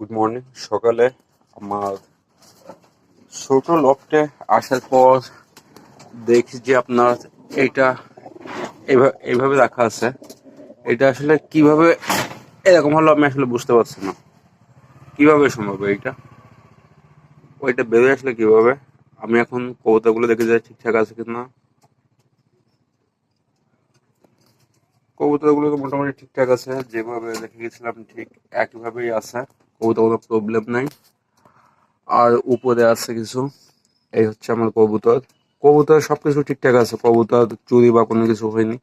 Good morning সকালে আমার ছোট লফটে আসার পর দেখি যে আপনার এইভাবে এইভাবে রাখা আছে। এটা আসলে কীভাবে এরকম হলো আমি আসলে বুঝতে পারছি না। কীভাবে সম্ভব এইটা? ওইটা বেরোয় আসলে কীভাবে? আমি এখন কবিতাগুলো দেখে যাই ঠিকঠাক আছে কিনা। কবুতরগুলো তো মোটামুটি ঠিকঠাক আছে। যেভাবে দেখে গেছিলাম ঠিক একইভাবেই আছে। কবুতর কোনো প্রবলেম নাই আর উপরে আছে কিছু। এই হচ্ছে আমার কবুতর। কবুতর সবকিছু ঠিকঠাক আছে। কবুতর, চুরি বা কোনো কিছু হয়নি।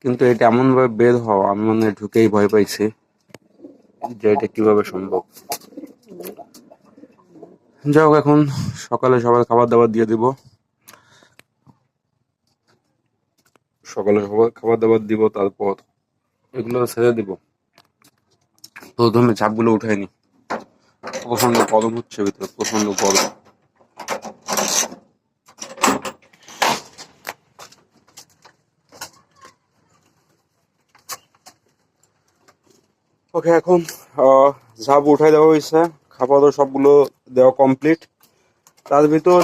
কিন্তু এটা এমনভাবে বের হওয়া, আমি মানে ঢুকেই ভয় পাইছি যে এটা কীভাবে সম্ভব। যাই হোক, এখন সকালে সবার খাবার দাবার দিয়ে দিব। সকালে সবার খাবার দাবার দিব, তারপর এগুলো ছেড়ে দিব। প্রথমে ঝাপগুলো উঠায়নি প্রচণ্ড গরম হচ্ছে, ভিতরে প্রচণ্ড গরম। ওকে এখন ঝাপ উঠাই দেওয়া হয়েছে, খাবারও সবগুলো দেওয়া কমপ্লিট তার ভিতর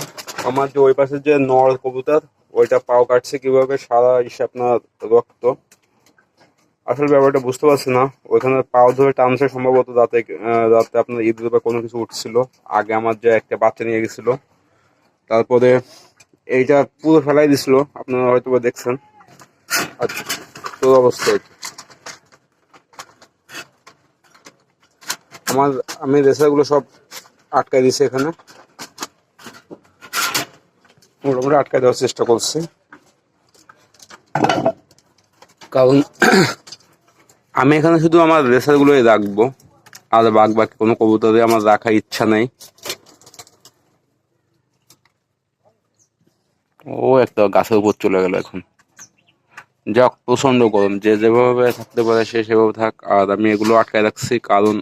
আমার যে ওই পাশে যে নর কবুতর, ওইটা পাও কাটছে কীভাবে, সারা ইসে আপনার রক্ত। আসলে ব্যাপারটা বুঝতে পারছি না। ওইখানে পাও ধরে টানছে সম্ভবত আহ, রাতে আপনার ঈদ বা কোনো কিছু উঠছিল। আগে আমার যে একটা বাচ্চা নিয়ে গেছিল তারপরে এইটা পুরো ফেলাই দিছিল। আপনারা হয়তো বা দেখছেন। আর তোর অবস্থা আমার আমি রেসারগুলো সব আটকাই দিছি এখানে। মোটামুটি আটকাই দেওয়ার চেষ্টা করছি। কারণ আমি এখানে শুধু আমার রেসারগুলোই রাখব। আর বাঘ বাকি কোনো কবুতরে আমার রাখার ইচ্ছা নেই। ও একটা গাছের উপর চলে গেল এখন। যাক প্রচণ্ড গরম। যে যেভাবে থাকতে পারে সে সেভাবে থাক। আর আমি এগুলো আটকায় রাখছি, কারণ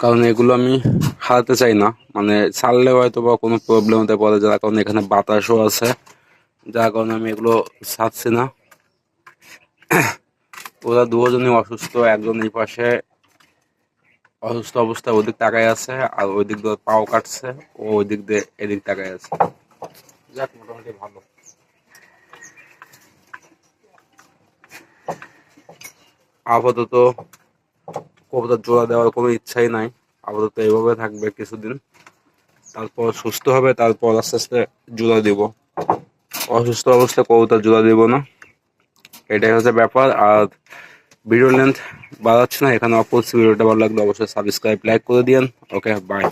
কারণ এগুলো আমি হারাতে চাই না। মানে ছাড়লে হয়তো বা কোনো প্রবলেম হতে পারে, যার কারণে এখানে বাতাসও আছে। যার কারণে আমি এগুলো ছাড়ছি না। ওরা দুজনই অসুস্থ, একজন এই পাশে অসুস্থ অবস্থায় ওদিক তাকায় আছে আর ওই দিক দিয়ে পাও কাটছে, ও ওই দিক দিয়ে এদিক তাকায় আছে। যাক, মোটামুটি ভালো। আপাতত কবুতর জোড়া দেওয়ার কোনো ইচ্ছাই নাই। আপাতত এইভাবে থাকবে কিছুদিন। তারপর সুস্থ হবে, তারপর আস্তে আস্তে জোড়া দিব। অসুস্থ অবস্থায় কবুতর জোড়া দিব না। এটাই হচ্ছে ব্যাপার। আর ভিডিও লেন্থ বাড়াচ্ছে না, এখানে অপোজ ভিডিওটা ভালো লাগলে অবশ্যই সাবস্ক্রাইব লাইক করে দিন ওকে বাই